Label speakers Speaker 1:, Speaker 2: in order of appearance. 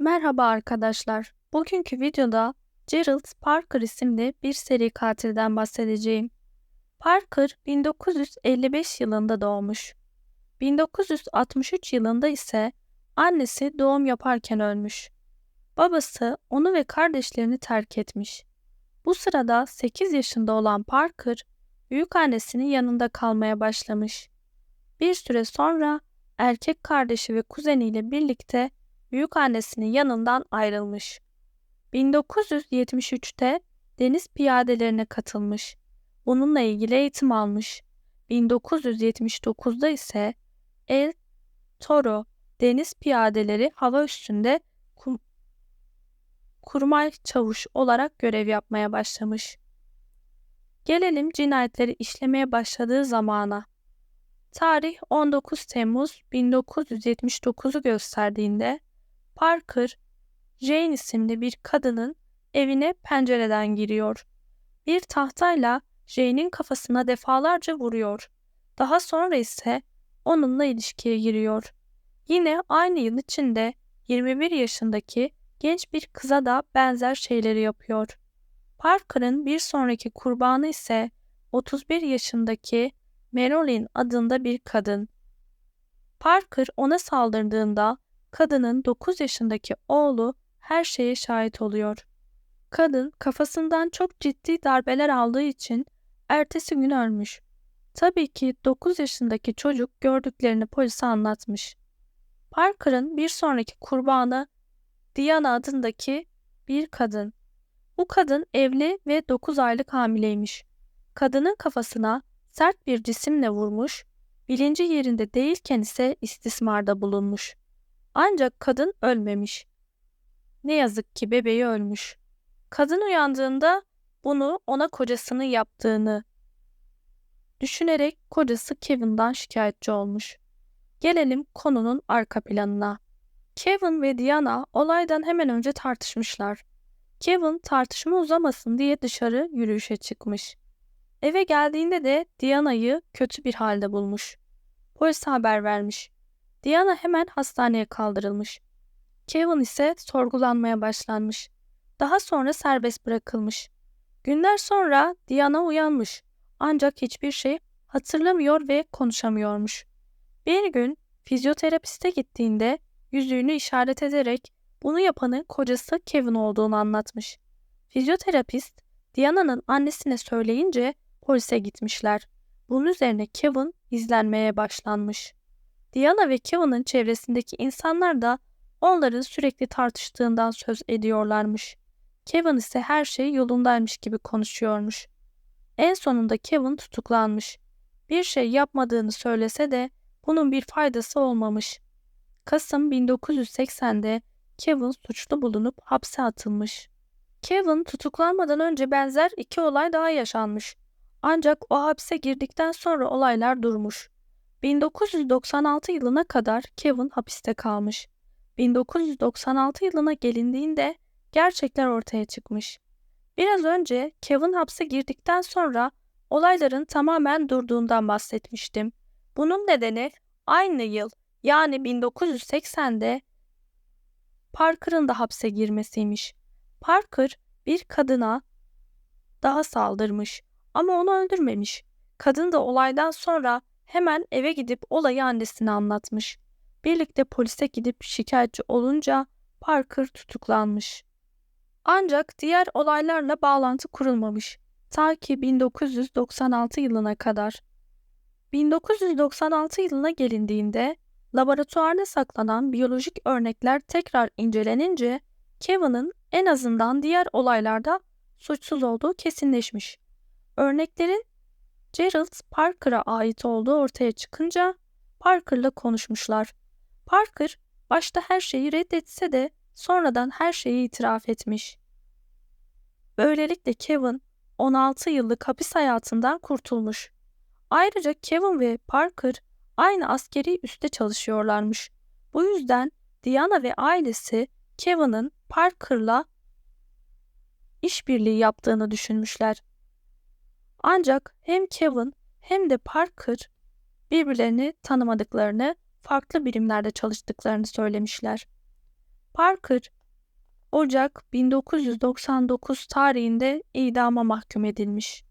Speaker 1: Merhaba arkadaşlar. Bugünkü videoda Gerald Parker isimli bir seri katilden bahsedeceğim. Parker 1955 yılında doğmuş. 1963 yılında ise annesi doğum yaparken ölmüş. Babası onu ve kardeşlerini terk etmiş. Bu sırada 8 yaşında olan Parker, büyük annesinin yanında kalmaya başlamış. Bir süre sonra erkek kardeşi ve kuzeniyle birlikte büyük annesinin yanından ayrılmış. 1973'te deniz piyadelerine katılmış. Bununla ilgili eğitim almış. 1979'da ise El Toro deniz piyadeleri hava üstünde kum, kurmay çavuş olarak görev yapmaya başlamış. Gelelim cinayetleri işlemeye başladığı zamana. Tarih 19 Temmuz 1979'u gösterdiğinde Parker, Jane isimli bir kadının evine pencereden giriyor. Bir tahtayla Jane'in kafasına defalarca vuruyor. Daha sonra ise onunla ilişkiye giriyor. Yine aynı yıl içinde 21 yaşındaki genç bir kıza da benzer şeyleri yapıyor. Parker'ın bir sonraki kurbanı ise 31 yaşındaki Marilyn adında bir kadın. Parker ona saldırdığında kadının 9 yaşındaki oğlu her şeye şahit oluyor. Kadın kafasından çok ciddi darbeler aldığı için ertesi gün ölmüş. Tabii ki 9 yaşındaki çocuk gördüklerini polise anlatmış. Parker'ın bir sonraki kurbanı Diana adındaki bir kadın. Bu kadın evli ve 9 aylık hamileymiş. Kadının kafasına sert bir cisimle vurmuş, bilinci yerinde değilken ise istismarda bulunmuş. Ancak kadın ölmemiş. Ne yazık ki bebeği ölmüş. Kadın uyandığında bunu ona kocasının yaptığını düşünerek kocası Kevin'dan şikayetçi olmuş. Gelelim konunun arka planına. Kevin ve Diana olaydan hemen önce tartışmışlar. Kevin tartışma uzamasın diye dışarı yürüyüşe çıkmış. Eve geldiğinde de Diana'yı kötü bir halde bulmuş. Polise haber vermiş. Diana hemen hastaneye kaldırılmış. Kevin ise sorgulanmaya başlanmış. Daha sonra serbest bırakılmış. Günler sonra Diana uyanmış. Ancak hiçbir şey hatırlamıyor ve konuşamıyormuş. Bir gün fizyoterapiste gittiğinde yüzüğünü işaret ederek bunu yapanın kocası Kevin olduğunu anlatmış. Fizyoterapist Diana'nın annesine söyleyince polise gitmişler. Bunun üzerine Kevin izlenmeye başlanmış. Diana ve Kevin'ın çevresindeki insanlar da onların sürekli tartıştığından söz ediyorlarmış. Kevin ise her şey yolundaymış gibi konuşuyormuş. En sonunda Kevin tutuklanmış. Bir şey yapmadığını söylese de bunun bir faydası olmamış. Kasım 1980'de Kevin suçlu bulunup hapse atılmış. Kevin tutuklanmadan önce benzer iki olay daha yaşanmış. Ancak o hapse girdikten sonra olaylar durmuş. 1996 yılına kadar Kevin hapiste kalmış. 1996 yılına gelindiğinde gerçekler ortaya çıkmış. Biraz önce Kevin hapse girdikten sonra olayların tamamen durduğundan bahsetmiştim. Bunun nedeni aynı yıl yani 1980'de Parker'ın da hapse girmesiymiş. Parker bir kadına daha saldırmış ama onu öldürmemiş. Kadın da olaydan sonra hemen eve gidip olayı annesine anlatmış. Birlikte polise gidip şikayetçi olunca Parker tutuklanmış. Ancak diğer olaylarla bağlantı kurulmamış. Ta ki 1996 yılına kadar. 1996 yılına gelindiğinde laboratuvarda saklanan biyolojik örnekler tekrar incelenince Kevin'ın en azından diğer olaylarda suçsuz olduğu kesinleşmiş. Örneklerin Gerald Parker'a ait olduğu ortaya çıkınca Parker'la konuşmuşlar. Parker başta her şeyi reddetse de sonradan her şeyi itiraf etmiş. Böylelikle Kevin 16 yıllık hapis hayatından kurtulmuş. Ayrıca Kevin ve Parker aynı askeri üste çalışıyorlarmış. Bu yüzden Diana ve ailesi Kevin'ın Parker'la işbirliği yaptığını düşünmüşler. Ancak hem Kevin hem de Parker birbirlerini tanımadıklarını, farklı birimlerde çalıştıklarını söylemişler. Parker, Ocak 1999 tarihinde idama mahkum edilmiş.